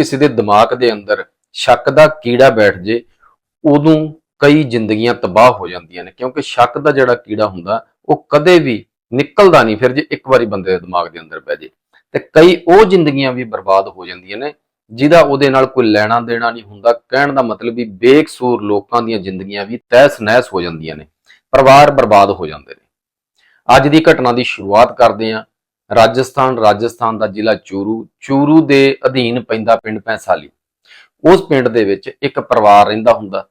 ਕਿਸੇ ਦੇ ਦਿਮਾਗ ਦੇ ਅੰਦਰ ਸ਼ੱਕ ਦਾ ਕੀੜਾ ਬੈਠ ਜੇ ਉਦੋਂ ਕਈ ਜ਼ਿੰਦਗੀਆਂ ਤਬਾਹ ਹੋ ਜਾਂਦੀਆਂ ਨੇ, ਕਿਉਂਕਿ ਸ਼ੱਕ ਦਾ ਜਿਹੜਾ ਕੀੜਾ ਹੁੰਦਾ, ਉਹ ਕਦੇ ਵੀ ਨਿਕਲਦਾ ਨਹੀਂ, ਫਿਰ ਜੇ ਇੱਕ ਵਾਰੀ ਬੰਦੇ ਦੇ ਦਿਮਾਗ ਦੇ ਅੰਦਰ ਬਹਿ ਜੇ, ਤੇ ਕਈ ਉਹ ਜ਼ਿੰਦਗੀਆਂ ਵੀ ਬਰਬਾਦ ਹੋ ਜਾਂਦੀਆਂ ਨੇ, ਜਿਹਦਾ ਉਹਦੇ ਨਾਲ ਕੋਈ ਲੈਣਾ ਦੇਣਾ ਨਹੀਂ ਹੁੰਦਾ, ਕਹਿਣ ਦਾ ਮਤਲਬ ਵੀ ਬੇਕਸੂਰ ਲੋਕਾਂ ਦੀਆਂ ਜ਼ਿੰਦਗੀਆਂ ਵੀ ਤਹਿਸ ਨਹਿਸ ਹੋ ਜਾਂਦੀਆਂ ਨੇ, ਪਰਿਵਾਰ ਬਰਬਾਦ ਹੋ ਜਾਂਦੇ ਨੇ। ਅੱਜ ਦੀ ਘਟਨਾ ਦੀ ਸ਼ੁਰੂਆਤ ਕਰਦੇ ਹਾਂ ਰਾਜਸਥਾਨ ਰਾਜਸਥਾਨ ਦਾ ਜ਼ਿਲ੍ਹਾ ਚੂਰੂ ਚੂਰੂ ਦੇ ਅਧੀਨ ਪੈਂਦਾ ਪਿੰਡ ਪੈਂਸਾਲੀ ਉਸ ਪਿੰਡ ਦੇ ਵਿੱਚ ਇੱਕ ਪਰਿਵਾਰ ਰਹਿੰਦਾ ਹੁੰਦਾ।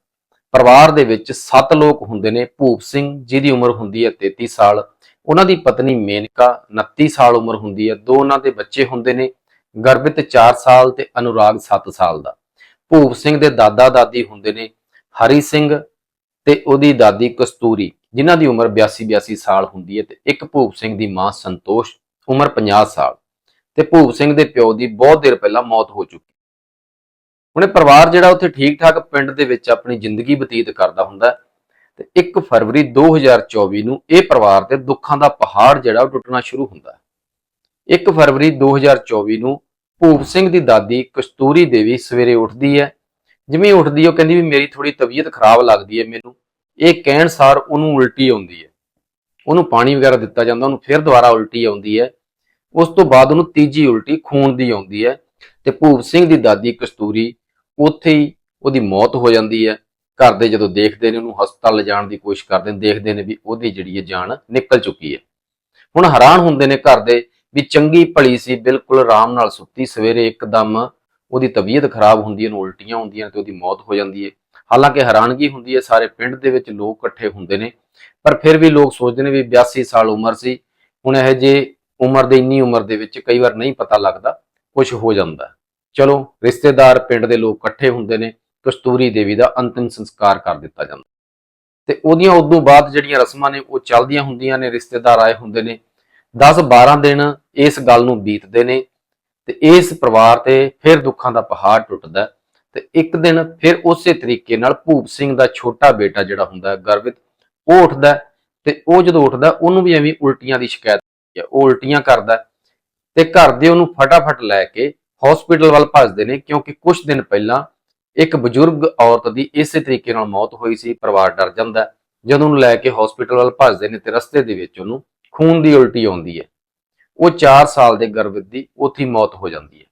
ਪਰਿਵਾਰ ਦੇ ਵਿੱਚ 7 ਲੋਕ ਹੁੰਦੇ ਨੇ, ਭੂਪ ਸਿੰਘ ਜਿਹਦੀ ਉਮਰ ਹੁੰਦੀ ਹੈ 33 ਸਾਲ, ਉਹਨਾਂ ਦੀ ਪਤਨੀ ਮੇਨਕਾ 29 ਸਾਲ ਉਮਰ ਹੁੰਦੀ ਹੈ, ਦੋ ਉਹਨਾਂ ਦੇ ਬੱਚੇ ਹੁੰਦੇ ਨੇ, ਗਰਭਿਤ 4 ਸਾਲ ਤੇ ਅਨੁਰਾਗ 7 ਸਾਲ ਦਾ। ਭੂਪ ਸਿੰਘ ਦੇ ਦਾਦਾ ਦਾਦੀ ਹੁੰਦੇ ਨੇ, ਹਰੀ ਸਿੰਘ ਤੇ ਉਹਦੀ ਦਾਦੀ ਕਸਤੂਰੀ, ਜਿਨ੍ਹਾਂ ਦੀ ਉਮਰ 82 82 ਸਾਲ ਹੁੰਦੀ ਹੈ ਤੇ ਇੱਕ ਭੂਪ ਸਿੰਘ ਦੀ ਮਾਂ ਸੰਤੋਸ਼ ਉਮਰ 50 ਸਾਲ ਤੇ ਭੂਪ ਸਿੰਘ ਦੇ ਪਿਓ ਦੀ ਬਹੁਤ ਦੇਰ ਪਹਿਲਾਂ ਮੌਤ ਹੋ ਚੁੱਕੀ। ਹੁਣ ਇਹ ਪਰਿਵਾਰ ਜਿਹੜਾ ਉੱਥੇ ਠੀਕ ਠਾਕ ਪਿੰਡ ਦੇ ਵਿੱਚ ਆਪਣੀ ਜ਼ਿੰਦਗੀ ਬਤੀਤ ਕਰਦਾ ਹੁੰਦਾ ਹੈ ਤੇ 1 ਫਰਵਰੀ 2024 ਨੂੰ ਇਹ ਪਰਿਵਾਰ ਤੇ ਦੁੱਖਾਂ ਦਾ ਪਹਾੜ ਜਿਹੜਾ ਉਹ ਟੁੱਟਣਾ ਸ਼ੁਰੂ ਹੁੰਦਾ ਹੈ। 1 ਫਰਵਰੀ 2024 ਨੂੰ ਭੂਪ ਸਿੰਘ ਦੀ ਦਾਦੀ ਕਸਤੂਰੀ ਦੇਵੀ ਸਵੇਰੇ ਉੱਠਦੀ ਹੈ। ਜਿਵੇਂ ਉੱਠਦੀ ਉਹ ਕਹਿੰਦੀ ਵੀ ਮੇਰੀ ਥੋੜੀ ਤਬੀਅਤ ਖਰਾਬ ਲੱਗਦੀ ਹੈ ਮੈਨੂੰ। ਇਹ ਕਹਿਣ ਸਾਰ ਉਹਨੂੰ ਉਲਟੀ ਆਉਂਦੀ ਹੈ। ਉਹਨੂੰ ਪਾਣੀ ਵਗੈਰਾ ਦਿੱਤਾ ਜਾਂਦਾ, ਉਹਨੂੰ ਫਿਰ ਦੁਬਾਰਾ ਉਲਟੀ ਆਉਂਦੀ ਹੈ। ਉਸ ਤੋਂ ਬਾਅਦ ਉਹਨੂੰ ਤੀਜੀ ਉਲਟੀ ਖੂਨ ਦੀ ਆਉਂਦੀ ਹੈ ਤੇ ਭੂਪ ਸਿੰਘ ਦੀ ਦਾਦੀ ਕਸਤੂਰੀ ਉੱਥੇ ਹੀ ਉਹਦੀ ਮੌਤ ਹੋ ਜਾਂਦੀ ਹੈ। ਘਰ ਦੇ ਜਦੋਂ ਦੇਖਦੇ ਨੇ ਉਹਨੂੰ ਹਸਪਤਾਲ ਲਿਜਾਣ ਦੀ ਕੋਸ਼ਿਸ਼ ਕਰਦੇ ਨੇ, ਦੇਖਦੇ ਨੇ ਵੀ ਉਹਦੀ ਜਿਹੜੀ ਹੈ ਜਾਨ ਨਿਕਲ ਚੁੱਕੀ ਹੈ। ਹੁਣ ਹੈਰਾਨ ਹੁੰਦੇ ਨੇ ਘਰ ਦੇ ਵੀ ਚੰਗੀ ਭਲੀ ਸੀ, ਬਿਲਕੁਲ ਆਰਾਮ ਨਾਲ ਸੁੱਤੀ, ਸਵੇਰੇ ਇੱਕਦਮ ਉਹਦੀ ਤਬੀਅਤ ਖਰਾਬ ਹੁੰਦੀ ਹੈ, ਉਹਨੂੰ ਉਲਟੀਆਂ ਹੁੰਦੀਆਂ ਨੇ ਤੇ ਉਹਦੀ ਮੌਤ ਹੋ ਜਾਂਦੀ ਹੈ। ਹਾਲਾਂਕਿ ਹੈਰਾਨਗੀ ਹੁੰਦੀ ਹੈ, ਸਾਰੇ ਪਿੰਡ ਦੇ ਵਿੱਚ ਲੋਕ ਇਕੱਠੇ ਹੁੰਦੇ ਨੇ, ਪਰ ਫਿਰ ਵੀ ਲੋਕ ਸੋਚਦੇ ਨੇ ਵੀ 82 ਸਾਲ ਉਮਰ ਸੀ, ਹੁਣ ਇਹ ਜੇ ਉਮਰ ਦੇ, ਇੰਨੀ ਉਮਰ ਦੇ ਵਿੱਚ ਕਈ ਵਾਰ ਨਹੀਂ ਪਤਾ ਲੱਗਦਾ ਕੁਝ ਹੋ ਜਾਂਦਾ ਚਲੋ, ਰਿਸ਼ਤੇਦਾਰ, ਪਿੰਡ ਦੇ ਲੋਕ ਇਕੱਠੇ ਹੁੰਦੇ ਨੇ, ਕਸਤੂਰੀ ਦੇਵੀ ਦਾ ਅੰਤਿਮ ਸੰਸਕਾਰ ਕਰ ਦਿੱਤਾ ਜਾਂਦਾ ਤੇ ਉਹਦੀਆਂ ਉਦੋਂ ਬਾਅਦ ਜਿਹੜੀਆਂ ਰਸਮਾਂ ਨੇ, ਉਹ ਚੱਲਦੀਆਂ ਹੁੰਦੀਆਂ ਨੇ, ਰਿਸ਼ਤੇਦਾਰ ਆਏ ਹੁੰਦੇ ਨੇ। 10-12 ਦਿਨ ਇਸ ਗੱਲ ਨੂੰ ਬੀਤਦੇ ਨੇ ਤੇ ਇਸ ਪਰਿਵਾਰ ਤੇ ਫਿਰ ਦੁੱਖਾਂ ਦਾ ਪਹਾੜ ਟੁੱਟਦਾ ਤੇ ਇੱਕ ਦਿਨ ਫਿਰ ਉਸੇ ਤਰੀਕੇ ਨਾਲ ਭੂਪ ਸਿੰਘ ਦਾ ਛੋਟਾ ਬੇਟਾ ਜਿਹੜਾ ਹੁੰਦਾ ਗਰਵਿਤ, ਉਹ ਉੱਠਦਾ ਤੇ ਉਹ ਜਦੋਂ ਉੱਠਦਾ ਉਹਨੂੰ ਵੀ ਐਵੇਂ ਉਲਟੀਆਂ ਦੀ ਸ਼ਿਕਾਇਤ ਹੈ ਉਹ ਉਲਟੀਆਂ ਕਰਦਾ ਤੇ ਘਰ ਦੇ ਉਹਨੂੰ ਫਟਾਫਟ ਲੈ ਕੇ ਹਸਪੀਟਲ ਵੱਲ ਭੱਜਦੇ ਨੇ, ਕਿਉਂਕਿ ਕੁਝ ਦਿਨ ਪਹਿਲਾਂ ਇੱਕ ਬਜ਼ੁਰਗ ਔਰਤ ਦੀ ਇਸੇ ਤਰੀਕੇ ਨਾਲ ਮੌਤ ਹੋਈ ਸੀ, ਪਰਿਵਾਰ ਡਰ ਜਾਂਦਾ ਜਦੋਂ ਉਹਨੂੰ ਲੈ ਕੇ ਹਸਪੀਟਲ ਵੱਲ ਭੱਜਦੇ ਨੇ ਤੇ ਰਸਤੇ ਦੇ ਵਿੱਚ ਉਹਨੂੰ ਖੂਨ ਦੀ ਉਲਟੀ ਆਉਂਦੀ ਹੈ। ਉਹ 4 ਸਾਲ ਦੇ ਗਰਭਵਤੀ ਦੀ ਉੱਥੇ ਮੌਤ ਹੋ ਜਾਂਦੀ ਹੈ।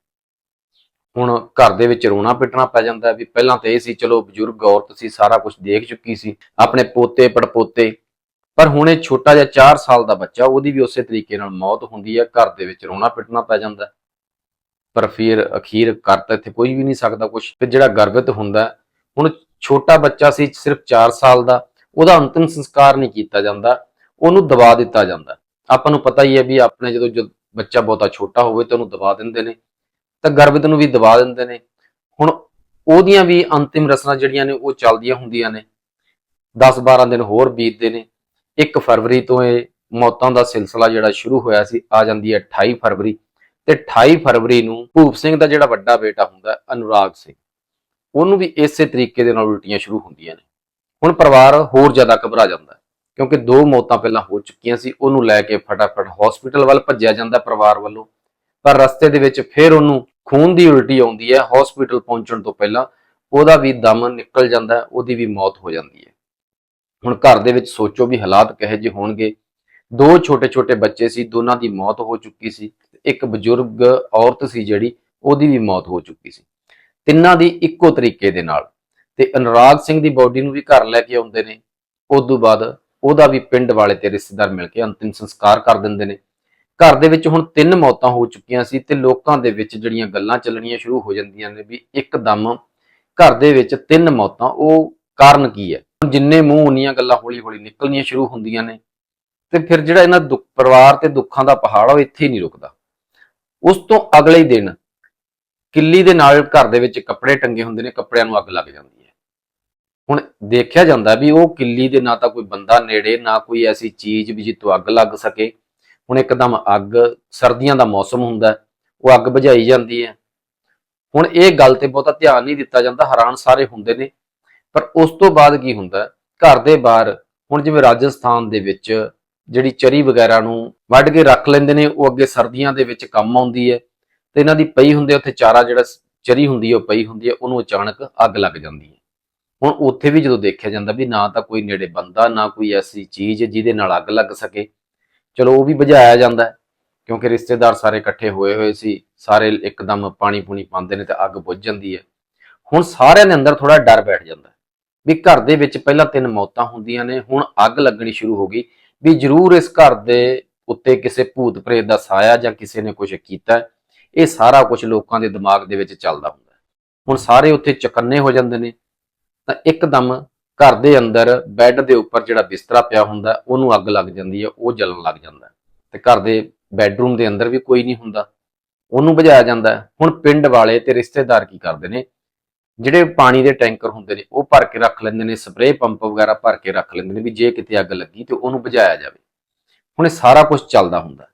ਹੁਣ ਘਰ ਦੇ ਵਿੱਚ ਰੋਣਾ ਪਿੱਟਣਾ ਪੈ ਜਾਂਦਾ ਵੀ ਪਹਿਲਾਂ ਤਾਂ ਇਹ ਸੀ, ਚਲੋ ਬਜ਼ੁਰਗ ਔਰਤ ਸੀ, ਸਾਰਾ ਕੁਝ ਦੇਖ ਚੁੱਕੀ ਸੀ, ਆਪਣੇ ਪੋਤੇ, ਪੜਪੋਤੇ ਪਰ ਹੁਣ ਇਹ ਛੋਟਾ ਜਿਹਾ 4 ਸਾਲ ਦਾ ਬੱਚਾ, ਉਹਦੀ ਵੀ ਉਸੇ ਤਰੀਕੇ ਨਾਲ ਮੌਤ ਹੁੰਦੀ ਹੈ, ਘਰ ਦੇ ਵਿੱਚ ਰੋਣਾ ਪਿੱਟਣਾ ਪੈ ਜਾਂਦਾ ਪਰ ਫਿਰ ਅਖੀਰ ਕਰ ਤਾਂ ਇੱਥੇ ਕੋਈ ਵੀ ਨਹੀਂ ਸਕਦਾ ਕੁਝ ਫਿਰ ਜਿਹੜਾ ਗਰਭਿਤ ਹੁੰਦਾ ਹੁਣ ਛੋਟਾ ਬੱਚਾ ਸੀ, ਸਿਰਫ 4 ਸਾਲ ਦਾ, ਉਹਦਾ ਅੰਤਿਮ ਸੰਸਕਾਰ ਨਹੀਂ ਕੀਤਾ ਜਾਂਦਾ, ਉਹਨੂੰ ਦਬਾ ਦਿੱਤਾ ਜਾਂਦਾ ਆਪਾਂ ਨੂੰ ਪਤਾ ਹੀ ਹੈ ਵੀ ਆਪਣੇ ਜਦੋਂ ਜਦ ਬੱਚਾ ਬਹੁਤਾ ਛੋਟਾ ਹੋਵੇ ਤਾਂ ਉਹਨੂੰ ਦਬਾ ਦਿੰਦੇ ਨੇ, ਤਾਂ ਗਰਭਿਤ ਨੂੰ ਵੀ ਦਬਾ ਦਿੰਦੇ ਨੇ। ਹੁਣ ਉਹਦੀਆਂ ਵੀ ਅੰਤਿਮ ਰਸਮਾਂ ਜਿਹੜੀਆਂ ਨੇ, ਉਹ ਚੱਲਦੀਆਂ ਹੁੰਦੀਆਂ ਨੇ। 10-12 ਦਿਨ ਹੋਰ ਬੀਤਦੇ ਨੇ। 1 ਫਰਵਰੀ ਤੋਂ ਇਹ ਮੌਤਾਂ ਦਾ ਸਿਲਸਿਲਾ ਜਿਹੜਾ ਸ਼ੁਰੂ ਹੋਇਆ ਸੀ, ਆ ਜਾਂਦੀ ਹੈ 28 ਫਰਵਰੀ। ਤੇ 28 ਫਰਵਰੀ ਨੂੰ ਭੂਪ ਸਿੰਘ ਦਾ ਜਿਹੜਾ ਵੱਡਾ ਬੇਟਾ ਹੁੰਦਾ ਅਨੁਰਾਗ ਸਿੰਘ, ਉਹਨੂੰ ਵੀ ਇਸੇ ਤਰੀਕੇ ਦੇ ਨਾਲ ਉਲਟੀਆਂ ਸ਼ੁਰੂ ਹੁੰਦੀਆਂ ਨੇ। ਹੁਣ ਪਰਿਵਾਰ ਹੋਰ ਜ਼ਿਆਦਾ ਘਬਰਾ ਜਾਂਦਾ ਕਿਉਂਕਿ ਦੋ ਮੌਤਾਂ ਪਹਿਲਾਂ ਹੋ ਚੁੱਕੀਆਂ ਸੀ, ਉਹਨੂੰ ਲੈ ਕੇ ਫਟਾਫਟ ਹਸਪੀਟਲ ਵੱਲ ਭੱਜਿਆ ਜਾਂਦਾ ਪਰਿਵਾਰ ਵੱਲੋਂ। ਪਰ ਰਸਤੇ ਦੇ ਵਿੱਚ ਫਿਰ ਉਹਨੂੰ ਖੂਨ ਦੀ ਉਲਟੀ ਆਉਂਦੀ ਹੈ ਹਸਪੀਟਲ ਪਹੁੰਚਣ ਤੋਂ ਪਹਿਲਾਂ ਉਹਦਾ ਵੀ ਦਮ ਨਿਕਲ ਜਾਂਦਾ ਉਹਦੀ ਵੀ ਮੌਤ ਹੋ ਜਾਂਦੀ ਹੈ। ਹੁਣ ਘਰ ਦੇ ਵਿੱਚ ਸੋਚੋ ਵੀ ਹਾਲਾਤ ਕਿਹੋ ਜਿਹੇ ਹੋਣਗੇ। ਦੋ ਛੋਟੇ-ਛੋਟੇ ਬੱਚੇ ਸੀ, ਦੋਨਾਂ ਦੀ ਮੌਤ ਹੋ ਚੁੱਕੀ ਸੀ। ਇੱਕ ਬਜ਼ੁਰਗ ਔਰਤ ਸੀ ਜਿਹੜੀ, ਉਹਦੀ ਵੀ ਮੌਤ ਹੋ ਚੁੱਕੀ ਸੀ। ਤਿੰਨਾਂ ਦੀ ਇੱਕੋ ਤਰੀਕੇ ਦੇ ਨਾਲ। ਤੇ ਅਨੁਰਾਗ ਸਿੰਘ ਦੀ ਬਾਡੀ ਨੂੰ ਵੀ ਘਰ ਲੈ ਕੇ ਆਉਂਦੇ ਨੇ। ਉਸ ਤੋਂ ਬਾਅਦ ਉਹਦਾ ਵੀ ਪਿੰਡ ਵਾਲੇ ਤੇ ਰਿਸ਼ਤੇਦਾਰ ਮਿਲ ਕੇ ਅੰਤਿਮ ਸੰਸਕਾਰ ਕਰ ਦਿੰਦੇ ਨੇ। ਘਰ ਦੇ ਵਿੱਚ ਹੁਣ ਤਿੰਨ ਮੌਤਾਂ ਹੋ ਚੁੱਕੀਆਂ ਸੀ ਤੇ ਲੋਕਾਂ ਦੇ ਵਿੱਚ ਜਿਹੜੀਆਂ ਗੱਲਾਂ ਚੱਲਣੀਆਂ ਸ਼ੁਰੂ ਹੋ ਜਾਂਦੀਆਂ ਨੇ ਵੀ ਇੱਕਦਮ ਘਰ ਦੇ ਵਿੱਚ ਤਿੰਨ ਮੌਤਾਂ, ਉਹ ਕਾਰਨ ਕੀ ਹੈ? ਜਿੰਨੇ ਮੂੰਹ ਉਨੀਆਂ ਗੱਲਾਂ ਹੌਲੀ-ਹੌਲੀ ਨਿਕਲਣੀਆਂ ਸ਼ੁਰੂ ਹੁੰਦੀਆਂ ਨੇ, ਤੇ ਫਿਰ ਜਿਹੜਾ ਇਹਨਾਂ ਦੁੱਖ, ਪਰਿਵਾਰ ਤੇ ਦੁੱਖਾਂ ਦਾ ਪਹਾੜ ਆ, ਉਹ ਇੱਥੇ ਹੀ ਨਹੀਂ ਰੁਕਦਾ। ਉਸ ਤੋਂ ਅਗਲੇ ਦਿਨ ਕਿੱਲੀ ਦੇ ਨਾਲ ਘਰ ਦੇ ਵਿੱਚ ਕੱਪੜੇ ਟੰਗੇ ਹੁੰਦੇ ਨੇ, ਕੱਪੜਿਆਂ ਨੂੰ ਅੱਗ ਲੱਗ ਜਾਂਦੀ ਹੈ। ਹੁਣ ਦੇਖਿਆ ਜਾਂਦਾ ਵੀ ਉਹ ਕਿੱਲੀ ਦੇ ਨਾ ਤਾਂ ਕੋਈ ਬੰਦਾ ਨੇੜੇ, ਨਾ ਕੋਈ ਐਸੀ ਚੀਜ਼ ਵੀ ਜਿੱਤੋਂ ਅੱਗ ਲੱਗ ਸਕੇ। ਹੁਣ ਇੱਕਦਮ ਅੱਗ, ਸਰਦੀਆਂ ਦਾ ਮੌਸਮ ਹੁੰਦਾ, ਉਹ ਅੱਗ ਬੁਝਾਈ ਜਾਂਦੀ ਹੈ। ਹੁਣ ਇਹ ਗੱਲ ਤੇ ਬਹੁਤਾ ਧਿਆਨ ਨਹੀਂ ਦਿੱਤਾ ਜਾਂਦਾ, ਹੈਰਾਨ ਸਾਰੇ ਹੁੰਦੇ ਨੇ। ਪਰ ਉਸ ਤੋਂ ਬਾਅਦ ਕੀ ਹੁੰਦਾ? ਘਰ ਦੇ ਬਾਹਰ, ਹੁਣ ਜਿਵੇਂ ਰਾਜਸਥਾਨ ਦੇ ਵਿੱਚ ਜਿਹੜੀ ਚਰੀ ਵਗੈਰਾ ਨੂੰ ਵੱਢ ਕੇ ਰੱਖ ਲੈਂਦੇ ਨੇ, ਉਹ ਅੱਗੇ ਸਰਦੀਆਂ ਦੇ ਵਿੱਚ ਕੰਮ ਆਉਂਦੀ ਹੈ ਤੇ ਇਹਨਾਂ ਦੀ ਪਈ ਹੁੰਦੇ ਉੱਥੇ ਚਾਰਾ ਜਿਹੜਾ ਚਰੀ ਹੁੰਦੀ ਹੈ, ਉਹ ਪਈ ਹੁੰਦੀ ਹੈ, ਉਹਨੂੰ ਅਚਾਨਕ ਅੱਗ ਲੱਗ ਜਾਂਦੀ ਹੈ। ਹੁਣ ਉੱਥੇ ਵੀ ਜਦੋਂ ਦੇਖਿਆ ਜਾਂਦਾ ਵੀ ਨਾ ਤਾਂ ਕੋਈ ਨੇੜੇ ਬੰਦਾ, ਨਾ ਕੋਈ ਐਸੀ ਚੀਜ਼ ਜਿਹਦੇ ਨਾਲ ਅੱਗ ਲੱਗ ਸਕੇ। ਚਲੋ ਉਹ ਵੀ ਬੁਝਾਇਆ ਜਾਂਦਾ ਕਿਉਂਕਿ ਰਿਸ਼ਤੇਦਾਰ ਸਾਰੇ ਇਕੱਠੇ ਹੋਏ ਹੋਏ ਸੀ, ਸਾਰੇ ਇੱਕਦਮ ਪਾਣੀ ਪੂਣੀ ਪਾਉਂਦੇ ਨੇ ਤੇ ਅੱਗ ਬੁਝ ਜਾਂਦੀ ਹੈ। ਹੁਣ ਸਾਰਿਆਂ ਦੇ ਅੰਦਰ ਥੋੜਾ ਡਰ ਬੈਠ ਜਾਂਦਾ ਵੀ ਘਰ ਦੇ ਵਿੱਚ ਪਹਿਲਾਂ ਤਿੰਨ ਮੌਤਾਂ ਹੁੰਦੀਆਂ ਨੇ, ਹੁਣ ਅੱਗ ਲੱਗਣੀ ਸ਼ੁਰੂ ਹੋ ਗਈ। ਵੀ ਜ਼ਰੂਰ ਇਸ ਘਰ ਦੇ ਉੱਤੇ ਕਿਸੇ ਭੂਤ ਪ੍ਰੇਤ ਦਾ ਸਾਇਆ ਜਾਂ ਕਿਸੇ ਨੇ ਕੁਝ ਕੀਤਾ ਇਹ ਸਾਰਾ ਕੁਝ ਲੋਕਾਂ ਦੇ ਦਿਮਾਗ ਦੇ ਵਿੱਚ ਚੱਲਦਾ ਹੁੰਦਾ ਹੁਣ ਸਾਰੇ ਉੱਥੇ ਚਕੰਨੇ ਹੋ ਜਾਂਦੇ ਨੇ, ਤਾਂ ਇੱਕਦਮ ਘਰ ਦੇ ਅੰਦਰ ਬੈੱਡ ਦੇ ਉੱਪਰ ਜਿਹੜਾ ਬਿਸਤਰਾ ਪਿਆ ਹੁੰਦਾ, ਉਹਨੂੰ ਅੱਗ ਲੱਗ ਜਾਂਦੀ ਹੈ, ਉਹ ਜਲਣ ਲੱਗ ਜਾਂਦਾ ਹੈ। ਤੇ ਘਰ ਦੇ ਬੈੱਡਰੂਮ ਦੇ ਅੰਦਰ ਵੀ ਕੋਈ ਨਹੀਂ ਹੁੰਦਾ। ਉਹਨੂੰ ਬੁਝਾਇਆ ਜਾਂਦਾ ਹੁਣ ਪਿੰਡ ਵਾਲੇ ਤੇ ਰਿਸ਼ਤੇਦਾਰ ਕੀ ਕਰਦੇ ਨੇ ਜਿਹੜੇ ਪਾਣੀ ਦੇ ਟੈਂਕਰ ਹੁੰਦੇ ਨੇ, ਉਹ ਭਰ ਕੇ ਰੱਖ ਲੈਂਦੇ ਨੇ, ਸਪਰੇਅ ਪੰਪ ਵਗੈਰਾ ਭਰ ਕੇ ਰੱਖ ਲੈਂਦੇ ਨੇ ਵੀ ਜੇ ਕਿਤੇ ਅੱਗ ਲੱਗੀ ਤੇ ਉਹਨੂੰ ਬੁਝਾਇਆ ਜਾਵੇ। ਹੁਣ ਇਹ ਸਾਰਾ ਕੁਝ ਚੱਲਦਾ ਹੁੰਦਾ।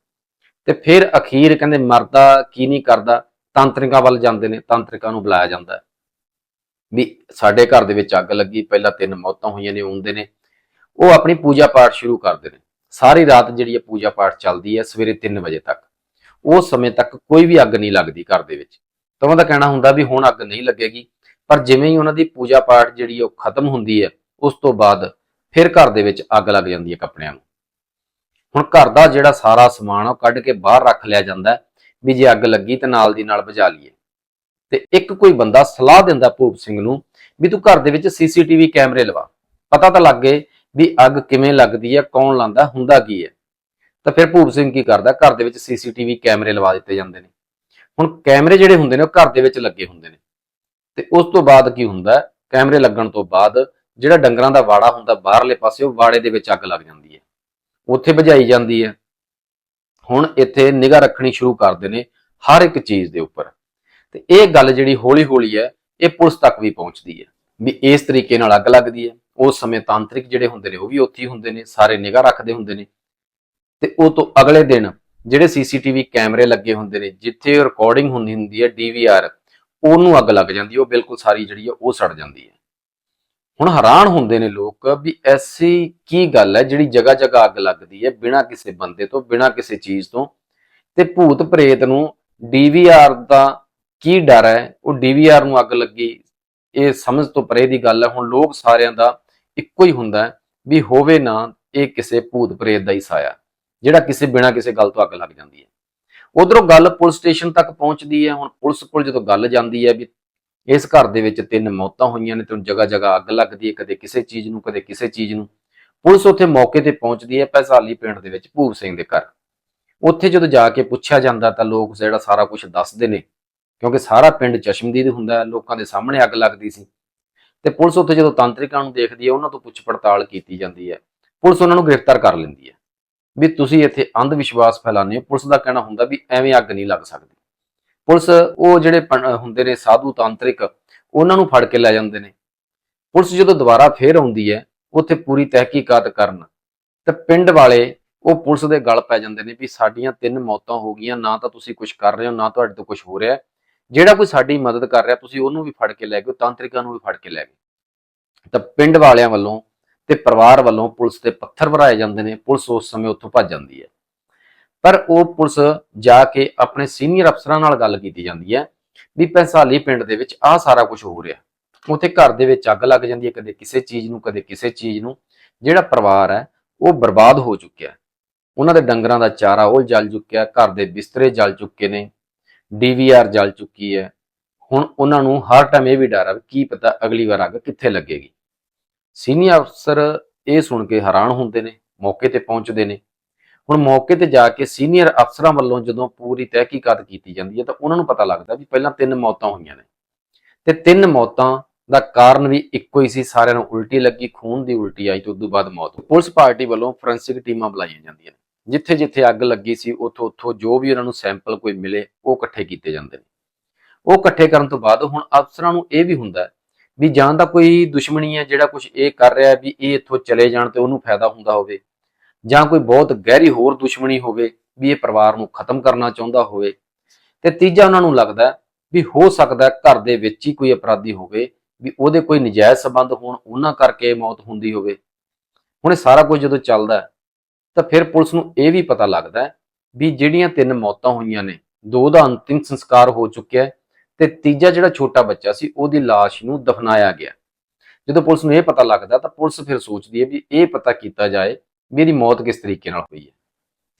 ਤੇ ਫਿਰ ਅਖੀਰ ਕਹਿੰਦੇ ਮਰਦਾ ਕੀ ਨਹੀਂ ਕਰਦਾ, ਤਾਂਤਰਿਕਾਂ ਵੱਲ ਜਾਂਦੇ ਨੇ, ਤਾਂਤਰਿਕਾਂ ਨੂੰ ਬੁਲਾਇਆ ਜਾਂਦਾ। ਵੀ ਸਾਡੇ ਘਰ ਦੇ ਵਿੱਚ ਅੱਗ ਲੱਗੀ, ਪਹਿਲਾਂ ਤਿੰਨ ਮੌਤਾਂ ਹੋਈਆਂ ਨੇ ਆਉਂਦੇ ਨੇ। ਉਹ ਆਪਣੀ ਪੂਜਾ ਪਾਠ ਸ਼ੁਰੂ ਕਰਦੇ ਨੇ। ਸਾਰੀ ਰਾਤ ਜਿਹੜੀ ਹੈ ਪੂਜਾ ਪਾਠ ਚੱਲਦੀ ਹੈ, ਸਵੇਰੇ 3 ਵਜੇ ਤੱਕ। ਉਸ ਸਮੇਂ ਤੱਕ ਕੋਈ ਵੀ ਅੱਗ ਨਹੀਂ ਲੱਗਦੀ ਘਰ ਦੇ ਵਿੱਚ। ਤਾਂ ਉਹਦਾ ਕਹਿਣਾ ਹੁੰਦਾ ਵੀ ਹੁਣ ਅੱਗ ਨਹੀਂ ਲੱਗੇਗੀ। ਪਰ ਜਿਵੇਂ ਹੀ ਉਹਨਾਂ ਦੀ ਪੂਜਾ ਪਾਠ ਜਿਹੜੀ ਉਹ ਖਤਮ ਹੁੰਦੀ ਹੈ ਉਸ ਤੋਂ ਬਾਅਦ ਫਿਰ ਘਰ ਦੇ ਵਿੱਚ ਅੱਗ ਲੱਗ ਜਾਂਦੀ ਹੈ ਕੱਪੜਿਆਂ ਨੂੰ। ਹੁਣ ਘਰ ਦਾ ਜਿਹੜਾ ਸਾਰਾ ਸਮਾਨ ਉਹ ਕੱਢ ਕੇ ਬਾਹਰ ਰੱਖ ਲਿਆ ਜਾਂਦਾ ਵੀ ਜੇ ਅੱਗ ਲੱਗੀ ਤੇ ਨਾਲ ਦੀ ਨਾਲ ਬੁਝਾ ਲਈਏ। ਤੇ ਇੱਕ ਕੋਈ ਬੰਦਾ ਸਲਾਹ ਦਿੰਦਾ ਭੂਪ ਸਿੰਘ ਨੂੰ ਵੀ ਤੂੰ ਘਰ ਦੇ ਵਿੱਚ ਸੀਸੀਟੀਵੀ ਕੈਮਰੇ ਲਵਾ। ਪਤਾ ਤਾਂ ਲੱਗ ਗਏ ਵੀ ਅੱਗ ਕਿਵੇਂ ਲੱਗਦੀ ਹੈ ਕੌਣ ਲਾਂਦਾ, ਹੁੰਦਾ ਕੀ ਹੈ ਤਾਂ ਫਿਰ ਭੂਪ ਸਿੰਘ ਕੀ ਕਰਦਾ, ਘਰ ਦੇ ਵਿੱਚ ਸੀਸੀਟੀਵੀ ਕੈਮਰੇ ਲਵਾ ਦਿੱਤੇ ਜਾਂਦੇ ਨੇ। ਹੁਣ ਕੈਮਰੇ ਜਿਹੜੇ ਹੁੰਦੇ ਨੇ ਉਹ ਘਰ ਦੇ ਵਿੱਚ ਲੱਗੇ ਹੁੰਦੇ ਨੇ। ਤੇ ਉਸ ਤੋਂ ਬਾਅਦ ਕੀ ਹੁੰਦਾ? ਕੈਮਰੇ ਲੱਗਣ ਤੋਂ ਬਾਅਦ ਜਿਹੜਾ ਡੰਗਰਾਂ ਦਾ ਵਾੜਾ ਹੁੰਦਾ ਬਾਹਰਲੇ ਪਾਸੇ, ਉਹ ਵਾੜੇ ਦੇ ਵਿੱਚ ਅੱਗ ਲੱਗ ਜਾਂਦੀ ਹੈ। ਉੱਥੇ ਭਜਾਈ ਜਾਂਦੀ ਹੈ। ਹੁਣ ਇੱਥੇ ਨਿਗਾਹ ਰੱਖਣੀ ਸ਼ੁਰੂ ਕਰਦੇ ਨੇ ਹਰ ਇੱਕ ਚੀਜ਼ ਦੇ ਉੱਪਰ। ਤੇ ਇਹ ਗੱਲ ਜਿਹੜੀ ਹੌਲੀ ਹੌਲੀ ਹੈ, ਇਹ ਪੁਲਿਸ ਤੱਕ ਵੀ ਪਹੁੰਚਦੀ ਹੈ ਵੀ ਇਸ ਤਰੀਕੇ ਨਾਲ ਅੱਗ ਲੱਗਦੀ ਹੈ। ਉਸ ਸਮੇਂ ਤਾਂਤਰਿਕ ਜਿਹੜੇ ਹੁੰਦੇ ਨੇ, ਉਹ ਵੀ ਉੱਥੇ ਹੀ ਹੁੰਦੇ ਨੇ, ਸਾਰੇ ਨਿਗਾਹ ਰੱਖਦੇ ਹੁੰਦੇ ਨੇ। ਤੇ ਉਹ ਤੋਂ ਅਗਲੇ ਦਿਨ ਜਿਹੜੇ ਸੀਸੀਟੀਵੀ ਕੈਮਰੇ ਲੱਗੇ ਹੁੰਦੇ ਨੇ, ਜਿੱਥੇ ਰਿਕਾਰਡਿੰਗ ਹੁੰਦੀ ਹੁੰਦੀ ਹੈ ਡੀਵੀਆਰ ਉਹਨੂੰ ਅੱਗ ਲੱਗ ਜਾਂਦੀ ਹੈ, ਉਹ ਬਿਲਕੁਲ ਸਾਰੀ ਜਿਹੜੀ ਹੈ, ਉਹ ਸੜ ਜਾਂਦੀ ਹੈ। ਹੁਣ ਹੈਰਾਨ ਹੁੰਦੇ ਨੇ ਲੋਕ ਵੀ ਐਸੀ ਕੀ ਗੱਲ ਹੈ, ਜਿਹੜੀ ਜਗ੍ਹਾ ਜਗ੍ਹਾ ਅੱਗ ਲੱਗਦੀ ਹੈ, ਬਿਨਾਂ ਕਿਸੇ ਬੰਦੇ ਤੋਂ, ਬਿਨਾਂ ਕਿਸੇ ਚੀਜ਼ ਤੋਂ। ਤੇ ਭੂਤ ਪ੍ਰੇਤ ਨੂੰ ਡੀਵੀਆਰ ਦਾ ਕੀ ਡਰ ਹੈ? ਉਹ ਡੀਵੀਆਰ ਨੂੰ ਅੱਗ ਲੱਗੀ, ਇਹ ਸਮਝ ਤੋਂ ਪਰੇ ਦੀ ਗੱਲ ਹੈ। ਹੁਣ ਲੋਕ ਸਾਰਿਆਂ ਦਾ ਇੱਕੋ ਹੀ ਹੁੰਦਾ ਵੀ ਹੋਵੇ ਨਾ, ਇਹ ਕਿਸੇ ਭੂਤ ਪ੍ਰੇਤ ਦਾ ਹੀ ਸਾਇਆ, ਜਿਹੜਾ ਕਿਸੇ ਬਿਨਾਂ ਕਿਸੇ ਗੱਲ ਤੋਂ ਅੱਗ ਲੱਗ ਜਾਂਦੀ ਹੈ। ਉਧਰੋਂ ਗੱਲ ਪੁਲਿਸ ਸਟੇਸ਼ਨ ਤੱਕ ਪਹੁੰਚਦੀ ਹੈ, ਹੁਣ ਪੁਲਿਸ ਕੋਲ ਜਦੋਂ ਗੱਲ ਜਾਂਦੀ ਹੈ ਵੀ ਇਸ ਘਰ ਦੇ ਵਿੱਚ ਤਿੰਨ ਮੌਤਾਂ ਹੋਈਆਂ ਨੇ ਤੇ ਜਗ੍ਹਾ ਜਗ੍ਹਾ ਅੱਗ ਲੱਗਦੀ ਹੈ, ਕਦੇ ਕਿਸੇ ਚੀਜ਼ ਨੂੰ, ਕਦੇ ਕਿਸੇ ਚੀਜ਼ ਨੂੰ। ਪੁਲਿਸ ਉੱਥੇ ਮੌਕੇ ਤੇ ਪਹੁੰਚਦੀ ਹੈ, ਪੈਸਾਲੀ ਪਿੰਡ ਦੇ ਵਿੱਚ ਭੂਪ ਸਿੰਘ ਦੇ ਘਰ। ਉੱਥੇ ਜਦੋਂ ਜਾ ਕੇ ਪੁੱਛਿਆ ਜਾਂਦਾ ਤਾਂ ਲੋਕ ਜਿਹੜਾ ਸਾਰਾ ਕੁਝ ਦੱਸਦੇ ਨੇ, ਕਿਉਂਕਿ ਸਾਰਾ ਪਿੰਡ ਚਸ਼ਮਦੀਦ ਹੁੰਦਾ ਲੋਕਾਂ ਦੇ ਸਾਹਮਣੇ ਅੱਗ ਲੱਗਦੀ ਸੀ। ਤੇ ਪੁਲਿਸ ਉੱਥੇ ਜਦੋਂ ਤਾਂਤਰਿਕਾਂ ਨੂੰ ਦੇਖਦੀ ਹੈ, ਉਹਨਾਂ ਤੋਂ ਪੁੱਛ ਪੜਤਾਲ ਕੀਤੀ ਜਾਂਦੀ ਹੈ। ਪੁਲਿਸ ਉਹਨਾਂ ਨੂੰ ਗ੍ਰਿਫਤਾਰ ਕਰ ਲੈਂਦੀ ਹੈ। ਵੀ ਤੁਸੀਂ ਇੱਥੇ ਅੰਧ ਵਿਸ਼ਵਾਸ ਫੈਲਾਉਂਦੇ ਹੋ। ਪੁਲਿਸ ਦਾ ਕਹਿਣਾ ਹੁੰਦਾ ਵੀ ਐਵੇਂ ਅੱਗ ਨਹੀਂ ਲੱਗ ਸਕਦੀ। ਪੁਲਿਸ ਉਹ ਜਿਹੜੇ ਪੰ- ਹੁੰਦੇ ਨੇ ਸਾਧੂ ਤਾਂਤਰਿਕ, ਉਹਨਾਂ ਨੂੰ ਫੜ ਕੇ ਲੈ ਜਾਂਦੇ ਨੇ। ਪੁਲਿਸ ਜਦੋਂ ਦੁਬਾਰਾ ਫੇਰ ਆਉਂਦੀ ਹੈ, ਉੱਥੇ ਪੂਰੀ ਤਹਿਕੀਕਾਤ ਕਰਨ, ਤੇ ਪਿੰਡ ਵਾਲੇ ਉਹ ਪੁਲਿਸ ਦੇ ਗਲ ਪੈ ਜਾਂਦੇ ਨੇ ਵੀ ਸਾਡੀਆਂ ਤਿੰਨ ਮੌਤਾਂ ਹੋ ਗਈਆਂ, ਨਾ ਤਾਂ ਤੁਸੀਂ ਕੁਝ ਕਰ ਰਹੇ ਹੋ, ਨਾ ਤੁਹਾਡੇ ਤੋਂ ਕੁਝ ਹੋ ਰਿਹਾ। ਜਿਹੜਾ ਕੋਈ ਸਾਡੀ ਮਦਦ ਕਰ ਰਿਹਾ, ਤੁਸੀਂ ਉਹਨੂੰ ਵੀ ਫੜ ਕੇ ਲੈ ਗਏ ਤਾਂਤਰਿਕਾਂ ਨੂੰ ਵੀ ਫੜ ਕੇ ਲੈ ਗਏ। ਤਾਂ ਪਿੰਡ ਵਾਲਿਆਂ ਵੱਲੋਂ ਤੇ ਪਰਿਵਾਰ ਵੱਲੋਂ ਪੁਲਿਸ ਤੇ ਪੱਥਰ ਵਰਾਏ ਜਾਂਦੇ ਨੇ, ਪੁਲਿਸ ਉਸ ਸਮੇਂ ਉੱਥੋਂ ਭੱਜ ਜਾਂਦੀ ਹੈ। ਪਰ ਉਹ ਪੁਲਿਸ ਜਾ ਕੇ ਆਪਣੇ ਸੀਨੀਅਰ ਅਫਸਰਾਂ ਨਾਲ ਗੱਲ ਕੀਤੀ ਜਾਂਦੀ ਹੈ ਵੀ ਪੈਸਾਲੀ ਪਿੰਡ ਦੇ ਵਿੱਚ ਆਹ ਸਾਰਾ ਕੁਝ ਹੋ ਰਿਹਾ। ਉੱਥੇ ਘਰ ਦੇ ਵਿੱਚ ਅੱਗ ਲੱਗ ਜਾਂਦੀ ਹੈ ਕਦੇ ਕਿਸੇ ਚੀਜ਼ ਨੂੰ, ਕਦੇ ਕਿਸੇ ਚੀਜ਼ ਨੂੰ। ਜਿਹੜਾ ਪਰਿਵਾਰ ਹੈ, ਉਹ ਬਰਬਾਦ ਹੋ ਚੁੱਕਿਆ ਉਹਨਾਂ ਦੇ ਡੰਗਰਾਂ ਦਾ ਚਾਰਾ ਉਹ ਜਲ ਚੁੱਕਿਆ ਘਰ ਦੇ ਬਿਸਤਰੇ ਜਲ ਚੁੱਕੇ ਨੇ, ਡੀਵੀਆਰ ਜਲ ਚੁੱਕੀ ਹੈ। ਹੁਣ ਉਹਨਾਂ ਨੂੰ ਹਰ ਟਾਈਮ ਇਹ ਵੀ ਡਰ ਆ ਵੀ ਕੀ ਪਤਾ ਅਗਲੀ ਵਾਰ ਅੱਗ ਕਿੱਥੇ ਲੱਗੇਗੀ। ਸੀਨੀਅਰ ਅਫਸਰ ਇਹ ਸੁਣ ਕੇ ਹੈਰਾਨ ਹੁੰਦੇ ਨੇ, ਮੌਕੇ ਤੇ ਪਹੁੰਚਦੇ ਨੇ। ਹੁਣ ਮੌਕੇ ਤੇ ਜਾ ਕੇ ਸੀਨੀਅਰ ਅਫਸਰਾਂ ਵੱਲੋਂ ਜਦੋਂ ਪੂਰੀ ਤਹਿਕੀਕਾਤ ਕੀਤੀ ਜਾਂਦੀ ਹੈ ਤਾਂ ਉਹਨਾਂ ਨੂੰ ਪਤਾ ਲੱਗਦਾ ਵੀ ਪਹਿਲਾਂ ਤਿੰਨ ਮੌਤਾਂ ਹੋਈਆਂ ਨੇ। ਤੇ ਤਿੰਨ ਮੌਤਾਂ ਦਾ ਕਾਰਨ ਵੀ ਇੱਕੋ ਹੀ ਸੀ, ਸਾਰਿਆਂ ਨੂੰ ਉਲਟੀ ਲੱਗੀ, ਖੂਨ ਦੀ ਉਲਟੀ ਆਈ ਤੇ ਉਸ ਤੋਂ ਬਾਅਦ ਮੌਤ ਹੋਈ। ਪੁਲਿਸ ਪਾਰਟੀ ਵੱਲੋਂ ਫੋਰੈਂਸਿਕ ਟੀਮਾਂ ਬੁਲਾਈਆਂ ਜਾਂਦੀਆਂ ਨੇ। ਜਿੱਥੇ ਜਿੱਥੇ ਅੱਗ ਲੱਗੀ ਸੀ ਉੱਥੋਂ ਉੱਥੋਂ ਜੋ ਵੀ ਉਹਨਾਂ ਨੂੰ ਸੈਂਪਲ ਕੋਈ ਮਿਲੇ, ਉਹ ਇਕੱਠੇ ਕੀਤੇ ਜਾਂਦੇ ਨੇ। ਉਹ ਇਕੱਠੇ ਕਰਨ ਤੋਂ ਬਾਅਦ ਹੁਣ ਅਫਸਰਾਂ ਨੂੰ ਇਹ ਵੀ ਹੁੰਦਾ ਵੀ ਜਾਂ ਤਾਂ ਕੋਈ ਦੁਸ਼ਮਣੀ ਹੈ ਜਿਹੜਾ ਕੁਝ ਇਹ ਕਰ ਰਿਹਾ ਵੀ ਇਹ ਇੱਥੋਂ ਚਲੇ ਜਾਣ ਤੇ ਉਹਨੂੰ ਫਾਇਦਾ ਹੁੰਦਾ ਹੋਵੇ, ਜਾਂ ਕੋਈ ਬਹੁਤ ਗਹਿਰੀ ਹੋਰ ਦੁਸ਼ਮਣੀ ਹੋਵੇ ਵੀ ਇਹ ਪਰਿਵਾਰ ਨੂੰ ਖਤਮ ਕਰਨਾ ਚਾਹੁੰਦਾ ਹੋਵੇ। ਤੇ ਤੀਜਾ ਉਹਨਾਂ ਨੂੰ ਲੱਗਦਾ ਵੀ ਹੋ ਸਕਦਾ ਘਰ ਦੇ ਵਿੱਚ ਹੀ ਕੋਈ ਅਪਰਾਧੀ ਹੋਵੇ ਵੀ ਉਹਦੇ ਕੋਈ ਨਜਾਇਜ਼ ਸਬੰਧ ਹੋਣ, ਉਹਨਾਂ ਕਰਕੇ ਇਹ ਮੌਤ ਹੁੰਦੀ ਹੋਵੇ। ਹੁਣ ਇਹ ਸਾਰਾ ਕੁਝ ਜਦੋਂ ਚੱਲਦਾ ਤਾਂ ਫਿਰ ਪੁਲਿਸ ਨੂੰ ਇਹ ਵੀ ਪਤਾ ਲੱਗਦਾ ਵੀ ਜਿਹੜੀਆਂ ਤਿੰਨ ਮੌਤਾਂ ਹੋਈਆਂ ਨੇ, ਦੋ ਦਾ ਅੰਤਿਮ ਸੰਸਕਾਰ ਹੋ ਚੁੱਕਿਆ ਹੈ ਤੇ ਤੀਜਾ ਜਿਹੜਾ ਛੋਟਾ ਬੱਚਾ ਸੀ, ਉਹਦੀ ਲਾਸ਼ ਨੂੰ ਦਫਨਾਇਆ ਗਿਆ। ਜਦੋਂ ਪੁਲਿਸ ਨੂੰ ਇਹ ਪਤਾ ਲੱਗਦਾ, ਤਾਂ ਪੁਲਿਸ ਫਿਰ ਸੋਚਦੀ ਹੈ ਵੀ ਇਹ ਪਤਾ ਕੀਤਾ ਜਾਏ ਵੀ ਇਹਦੀ ਮੌਤ ਕਿਸ ਤਰੀਕੇ ਨਾਲ ਹੋਈ ਹੈ।